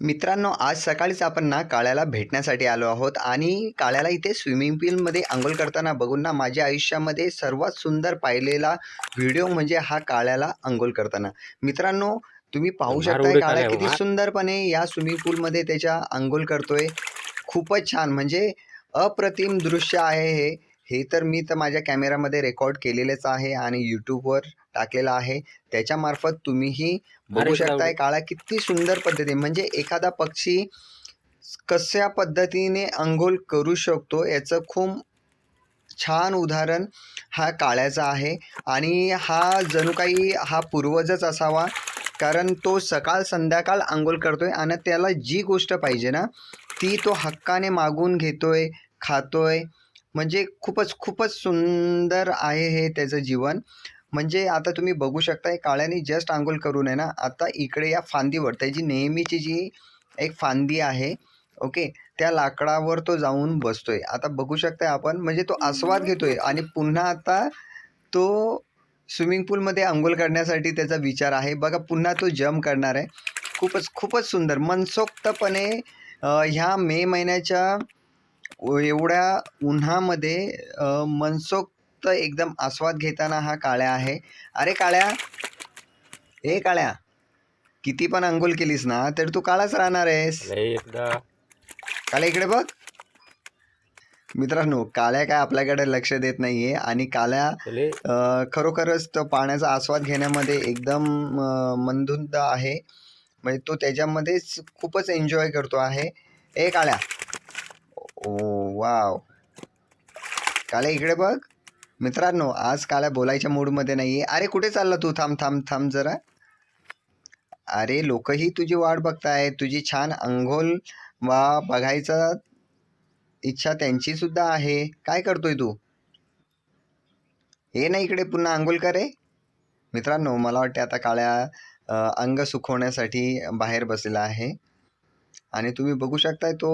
मित्रांनो आज सकाळीच आपण ना काळ्याला भेटण्यासाठी आलो आहोत आणि काळ्याला इथे स्विमिंग पूलमध्ये आंघोळ करताना बघून ना माझ्या आयुष्यामध्ये सर्वात सुंदर पाहिलेला व्हिडिओ म्हणजे हा काळ्याला आंघोळ करताना. मित्रांनो तुम्ही पाहू शकता काळ्या किती वा. सुंदरपणे या स्विमिंग पूलमध्ये त्याच्या आंघोळ करतोय. खूपच छान म्हणजे अप्रतिम दृश्य आहे हे. हे तर मी तर माझ्या कॅमेरामध्ये रेकॉर्ड केलेलेच आहे आणि यूट्यूबवर टाकलेलं आहे त्याच्यामार्फत तुम्हीही बघू शकताय. काळा किती सुंदर पद्धती म्हणजे एखादा पक्षी कशा पद्धतीने अंघोळ करू शकतो याचं खूप छान उदाहरण हा काळ्याचा आहे आणि हा जणू काही हा पूर्वजच असावा कारण तो सकाळ संध्याकाळ आंघोळ करतोय आणि त्याला जी गोष्ट पाहिजे ना ती तो हक्काने मागून घेतोय खातोय म्हणजे खूपच खूपच सुंदर आहे हे त्याचं जीवन. म्हणजे आता तुम्ही बघू शकता काळ्याने जस्ट आंघोळ करून आहे ना आता इकडे या फांदीवर त्याची नेहमीची जी एक फांदी आहे ओके त्या लाकडावर तो जाऊन बसतोय. आता बघू शकताय आपण म्हणजे तो आस्वाद घेतोय आणि पुन्हा आता तो स्विमिंग पूलमध्ये आंघोळ करण्यासाठी त्याचा विचार आहे. बघा पुन्हा तो जम्प करणार आहे. खूपच खूपच सुंदर मनसोक्तपणे ह्या मे महिन्याच्या एवढ्या उन्हामध्ये मनसोक्त एकदम आस्वाद घेताना हा काळ्या आहे. अरे काळ्या! ए काळ्या! किती पण अंघोळ केलीस ना तर तू काळाच राहणार आहेस. एकदा. काळ्या इकडे बघ. मित्रांनो काळ्या काय आपल्याकडे लक्ष देत नाहीये आणि काळ्या खरोखरच तो पाण्याचा आस्वाद घेण्यामध्ये एकदम मंदुंद आहे. म्हणजे तो त्याच्यामध्येच खूपच एन्जॉय करतो आहे. ए काळ्या! ओ वाव. काले इकडे बघ. मित्रांनो आज काळ्या बोलायच्या मूडमध्ये नाही आहे अरे कुठे चालला तू? थांब थांब थांब जरा. अरे लोकही तुझी वाट बघताय तुझी छान अंघोल वा बघायचा इच्छा त्यांची सुद्धा आहे. काय करतोय तू? हे ना इकडे पुन्हा अंघोल करे मित्रांनो मला वाटते आता काळ्या अंग सुकवण्यासाठी बाहेर बसलेला आहे. आणि तुम्ही बघू शकताय तो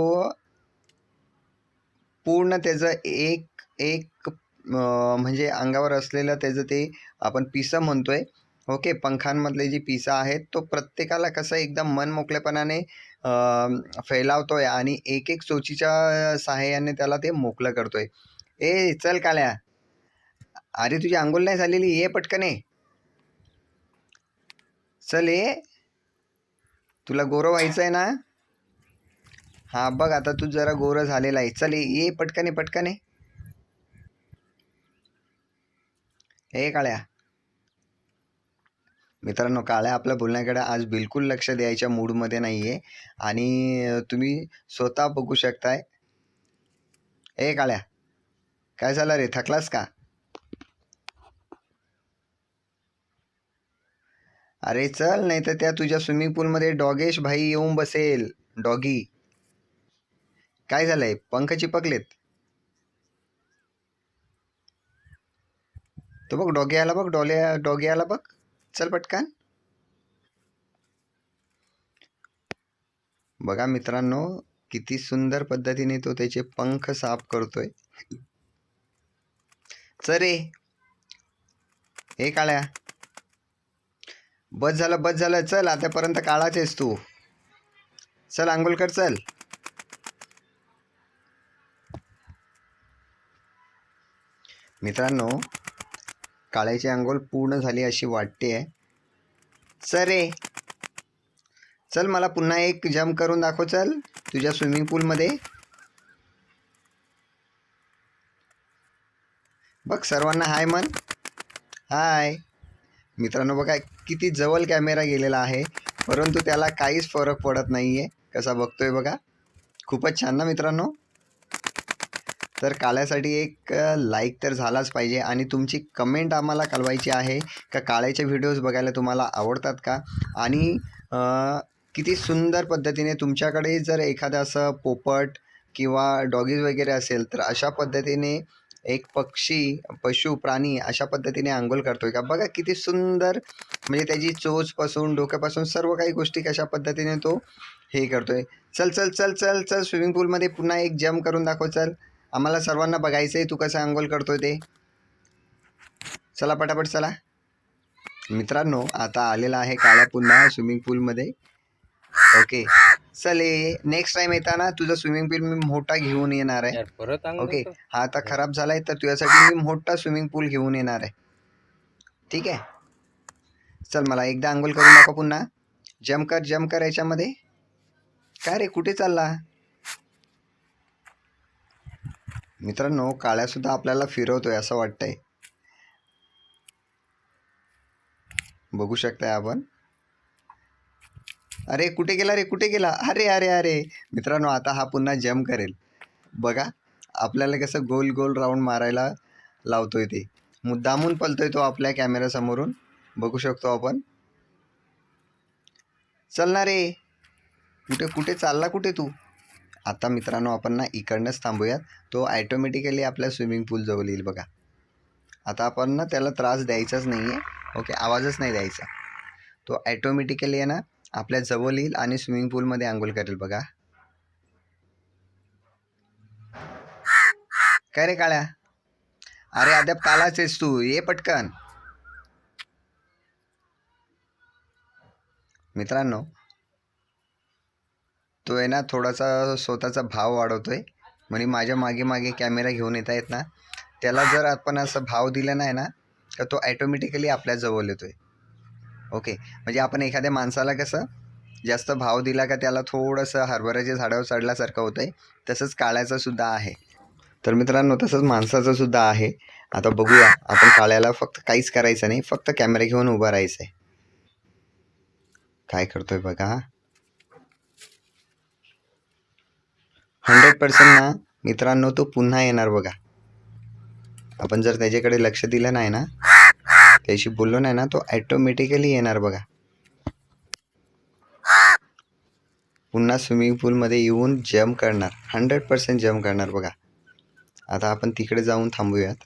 पूर्ण त्याचं एक एक म्हणजे अंगावर असलेलं त्याचं ते आपण पिसं म्हणतो आहे ओके पंखांमधले जी पिसं आहेत तो प्रत्येकाला कसं एकदम मन फैलावतो आहे फैलावतोय आणि एक एक चोचीच्या सहाय्याने त्याला ते मोकळं करतो आहे ए चल काल्या. अरे तुझी आंघोळ नाही झालेली ये पटकने चल ये. तुला गोरं व्हायचं आहे ना? हां बघ आता तू जरा गोरं झालेला आहे. चल ये ये पटकने पटकने हे काळ्या. मित्रांनो काळ्या आपल्या बोलण्याकडे आज बिलकुल लक्ष द्यायच्या मूडमध्ये नाही आहे आणि तुम्ही स्वतः बघू शकताय. ए काळ्या काय झालं रे? थकलास का? अरे चल नाही तर त्या तुझ्या स्विमिंग पूलमध्ये डॉगेश भाई येऊन बसेल. डॉगी. काय झालंय? पंख चिपकलेत. तो बघ डॉगी आला बघ डॉले डॉगी आला बघ. चल पटकन. बघा मित्रांनो किती सुंदर पद्धतीने तो त्याचे पंख साफ करतोय. चल हे काळ्या. बस झालं बस झालं. चल आतापर्यंत काळाच आहेस तू. चल आंघोळ कर चल. मित्रांनो काळ्याची अंघोळ पूर्ण झाली अशी वाटते. आहे चल रे. चल मला पुन्हा एक जम्प करून दाखव चल. तुझ्या स्विमिंग पूलमध्ये बघ सर्वांना हाय मन हाय मित्रांनो बघा किती जवळ कॅमेरा गेलेला आहे परंतु त्याला काहीच फरक पडत नाही आहे कसा बघतोय बघा. खूपच छान ना मित्रांनो? तर काळ्यासाठी एक लाईक तर झालाच पाहिजे आणि तुमची कमेंट आम्हाला कळवायची आहे का? काळ्याचे व्हिडिओज बघायला तुम्हाला आवडतात का? आणि किती सुंदर पद्धतीने तुमच्याकडे जर एखादं असं पोपट किंवा डॉगीज वगैरे असेल तर अशा पद्धतीने एक पक्षी पशु प्राणी अशा पद्धतीने आंघोळ करतोय का? बघा किती सुंदर म्हणजे त्याची चोचपासून डोक्यापासून सर्व काही गोष्टी कशा पद्धतीने तो हे करतोय. चल चल चल चल चल स्विमिंग पूलमध्ये पुन्हा एक जम्प करून दाखव चल. आम्हाला सर्वांना बघायचं आहे तू कसं आंघोळ करतोय ते. चला पटापट चला. मित्रांनो आता आलेला आहे काळा पुन्हा स्विमिंग पूलमध्ये ओके चले नेक्स्ट टाइम येताना तुझं स्विमिंग पूल मी मोठा घेऊन येणार आहे. परत ओके करतो. हा आता खराब झालाय तर तुझ्यासाठी मी मोठा स्विमिंग पूल घेऊन येणार आहे. ठीक आहे? चल मला एकदा आंघोळ करून दाखव पुन्हा. जम कर जम कर याच्यामध्ये. काय रे कुठे चालला? मित्रांनो काळ्यासुद्धा आपल्याला फिरवतो आहे असं वाटतं आहे बघू शकताय आपण. अरे कुठे गेला रे कुठे गेला? अरे अरे अरे. मित्रांनो आता हा पुन्हा जम करेल. बघा आपल्याला कसं गोल गोल राऊंड मारायला लावतोय ते. मुद्दामून पलतोय तो आपल्या कॅमेऱ्यासमोरून बघू शकतो आपण. चल ना रे. कुठे कुठे चालला कुठे तू? आता मित्रांनो आपण ना इकडनंच थांबूयात. तो ॲटोमॅटिकली आपल्या स्विमिंग पूल जवळ येईल बघा. आता आपण ना त्याला त्रास द्यायचाच नाही आहे ओके आवाजच नाही द्यायचा. तो ॲटोमॅटिकली आहे ना आपल्या जवळ येईल आणि स्विमिंग पूलमध्ये आंघोळ करेल बघा. काय रे काळ्या? अरे अद्याप कालाच आहेस तू. ये पटकन. मित्रांनो तो आहे ना थोडासा स्वतःचा भाव वाढवतो आहे म्हणजे माझ्या मागे मागे कॅमेरा घेऊन येता येत ना. त्याला जर आपण असं भाव दिला नाही ना तर तो ॲटोमॅटिकली आपल्या जवळ आहे ओके? म्हणजे आपण एखाद्या माणसाला कसं जास्त भाव दिला का त्याला थोडंसं हरभऱ्याच्या झाडावर चढल्यासारखं होतं आहे तसंच काळ्याचंसुद्धा आहे. तर मित्रांनो तसंच माणसाचंसुद्धा आहे. आता बघूया आपण काळ्याला फक्त काहीच करायचं नाही फक्त कॅमेरा घेऊन उभं राहायचं आहे काय करतोय बघा. हंड्रेड पर्सेंट ना मित्रांनो तो पुन्हा येणार बघा. आपण जर त्याच्याकडे लक्ष दिलं नाही ना त्याशी बोललो नाही ना तो ॲटोमॅटिकली येणार बघा. पुन्हा स्विमिंग पूलमध्ये येऊन जम्प करणार. हंड्रेड पर्सेंट जम्प करणार बघा. आता आपण तिकडे जाऊन थांबूयात.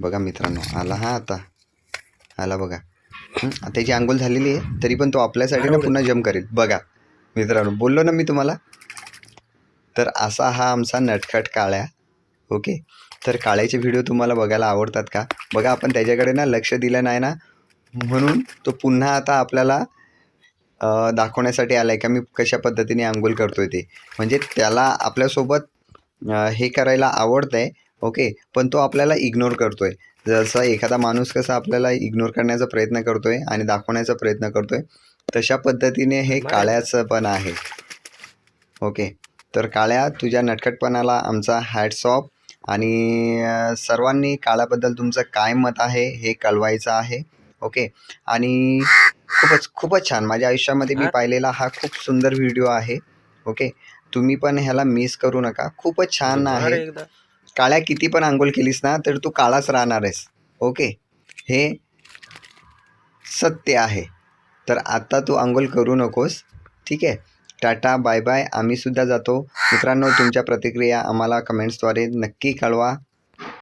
बघा मित्रांनो आला हा आता. आला बघा. त्याची आंघोळ झालेली आहे. तरी पण तो आपल्यासाठी ना पुन्हा जम्प करेल. बघा. मित्रांनो बोललो ना मी तुम्हाला? तर असा हा आमचा नटखट काळ्या ओके? तर काळ्याचे व्हिडिओ तुम्हाला बघायला आवडतात का? बघा आपण त्याच्याकडे ना लक्ष दिलं नाही ना? म्हणून तो पुन्हा आता आपल्याला दाखवण्यासाठी आला आहे का? मी कशा पद्धतीने आंघोळ करतो आहे ते. म्हणजे त्याला आपल्यासोबत हे करायला आवडतं आहे ओके? पण तो आपल्याला इग्नोर करतो आहे जसा एखादा माणूस कसा आपल्याला इग्नोर करण्याचा प्रयत्न करतो आहे आणि दाखवण्याचा प्रयत्न करतो आहे तशा पद्धतीने हे काळ्याचं पण आहे. ओके? तर काळ्या तुझ्या नटखटपणाला आमचा हॅट्स ऑफ आणि सर्वांनी काळ्याबद्दल तुमचं काय मत आहे हे कळवायचं आहे. ओके? आणि खूपच खूपच छान. माझ्या आयुष्यामध्ये मी. पाहिलेला हा खूप सुंदर व्हिडिओ आहे. ओके? तुम्ही पण ह्याला मिस करू नका. खूपच छान आहे. काळ्या किती पण आंघोळ केलीस ना तर तू काळाच राहणार आहेस. ओके? हे सत्य आहे. तर आता तू आंघोळ करू नकोस. ठीक आहे? Tata bye bye. आम्हीसुद्धा जातो. मित्रांनो तुमच्या प्रतिक्रिया आम्हाला कमेंट्सद्वारे नक्की कळवा.